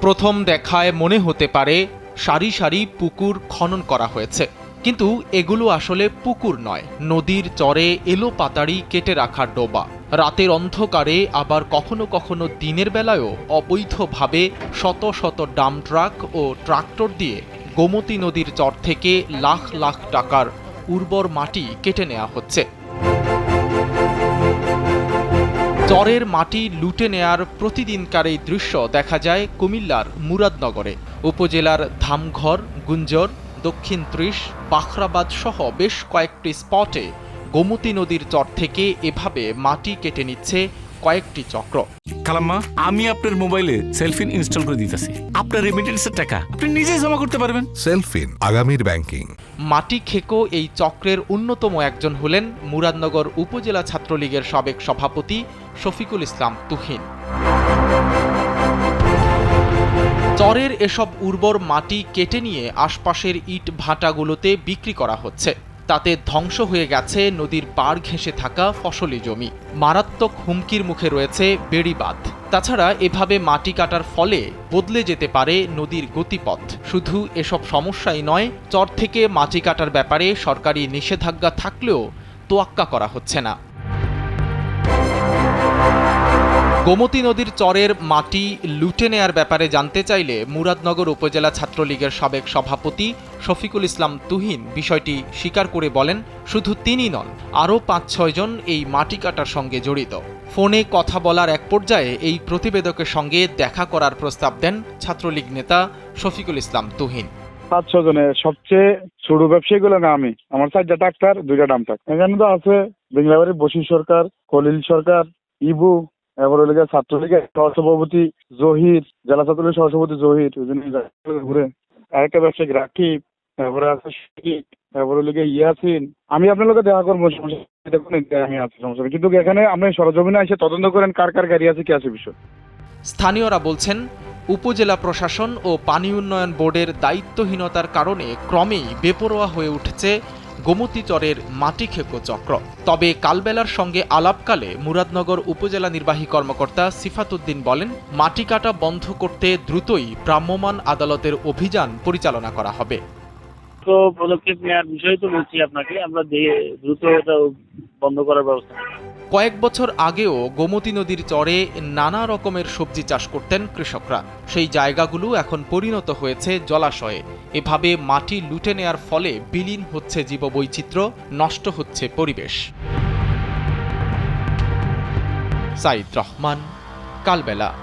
প্রথম দেখায় মনে হতে পারে সারি সারি পুকুর খনন করা হয়েছে। কিন্তু এগুলো আসলে পুকুর নয়, নদীর চরে এলো পাতাড়ি কেটে রাখা ডোবা। রাতের অন্ধকারে আবার কখনো কখনো দিনের বেলায়ও অবৈধভাবে শত শত ডাম ট্রাক ও ট্রাক্টর দিয়ে গোমতী নদীর চর থেকে লাখ লাখ টাকার উর্বর মাটি কেটে নেওয়া হচ্ছে। চরের মাটি লুটে নেয়ার প্রতিদিনকার এই দৃশ্য দেখা যায় কুমিল্লার মুরাদনগরে। উপজেলার ধামঘর, গুঞ্জর, দক্ষিণ ত্রিশ, বাখরাবাদ সহ বেশ কয়েকটি স্পটে গোমতী নদীর চর থেকে এভাবে মাটি কেটে নিচ্ছে কয়েকটি চক্র। খালাম্মা আমি আপনার মোবাইলে সেলফিন ইনস্টল করে দিতেছি। আপনার রেমিটেন্সের টাকা আপনি নিজেই জমা করতে পারবেন। সেলফিন আগামীর ব্যাংকিং। মাটি খেকো এই চক্রের অন্যতম একজন হলেন মুরাদনগর উপজেলা ছাত্রলীগের সাবেক সভাপতি শফিকুল ইসলাম তুহিন। চরের এসব উর্বর মাটি কেটে নিয়ে আশপাশের ইট ভাটাগুলোতে বিক্রি করা হচ্ছে। তাতে ধ্বংস হয়ে গেছে নদীর পাড় ঘেঁষে থাকা ফসলি জমি। মারাত্মক হুমকির মুখে রয়েছে বেড়িবাঁধ তাছাড়া এভাবে মাটি কাটার ফলে বদলে যেতে পারে নদীর গতিপথ। শুধু এসব সমস্যাই নয়, চর থেকে মাটি কাটার ব্যাপারে সরকারি নিষেধাজ্ঞা থাকলেও তোয়াক্কা করা হচ্ছে না। গোমতী নদীর চরের মাটি লুটে নেয়ার ব্যাপারে জানতে চাইলে মুরাদনগর উপজেলা ছাত্রলীগের সাবেক সভাপতি শফিকুল ইসলাম তুহিন বিষয়টি স্বীকার করে বলেন, শুধু তিনি নন, আরও পাঁচ ছয়জন এই মাটি কাটার সঙ্গে জড়িত। ফোনে কথা বলার এক পর্যায়ে এই প্রতিবেদকের সঙ্গে দেখা করার প্রস্তাব দেন ছাত্রলীগ নেতা শফিকুল ইসলাম তুহিন। পাঁচ ছ জনের সবচেয়ে ছোট ব্যবসায়ী গুলো না আমি, আমার চারটা ডাক্তার দুইটা টাক এখানে তো আছে বশির সরকার, খলিল সরকার, ইবু এবার হলে ছাত্রলীগের সহসভাপতি জহির জেলা ছাত্রলীগের সহসভাপতি জহির ওই জন্য ঘুরে। আরেকটা ব্যবসায়িক রাকিব তারপরে আছে শফিক, তারপরে হলে ইয়াসিন। আমি আপনার দেখা করব দেখুন আমি আছি সমস্যা কিন্তু এখানে আপনি সরজমিনে এসে তদন্ত করেন কার কার গাড়ি আছে কি আছে বিষয়? স্থানীয়রা বলছেন উপজেলা প্রশাসন ও পানি উন্নয়ন বোর্ডের দায়িত্বহীনতার কারণে ক্রমেই বেপরোয়া হয়ে উঠেছে গোমতী চরের মাটি খেকো চক্র তবে কালবেলার সঙ্গে আলাপকালে মুরাদনগর উপজেলা নির্বাহী কর্মকর্তা সিফাতুদ্দিন বলেন, মাটি কাটা বন্ধ করতে দ্রুতই ভ্রাম্যমান আদালতের অভিযান পরিচালনা করা হবে পদক্ষেপ নেওয়ার বিষয় তো বলছি আপনাকে, আমরা দ্রুত এটা বন্ধ করার ব্যবস্থা। কয়েক বছর আগেও গোমতী নদীর চরে নানা রকমের সবজি চাষ করতেন কৃষকরা। সেই জায়গাগুলো এখন পরিণত হয়েছে জলাশয়ে। এভাবে মাটি লুটে নেয়ার ফলে বিলীন হচ্ছে জীববৈচিত্র্য, নষ্ট হচ্ছে পরিবেশ। সাইদ রহমান, কালবেলা।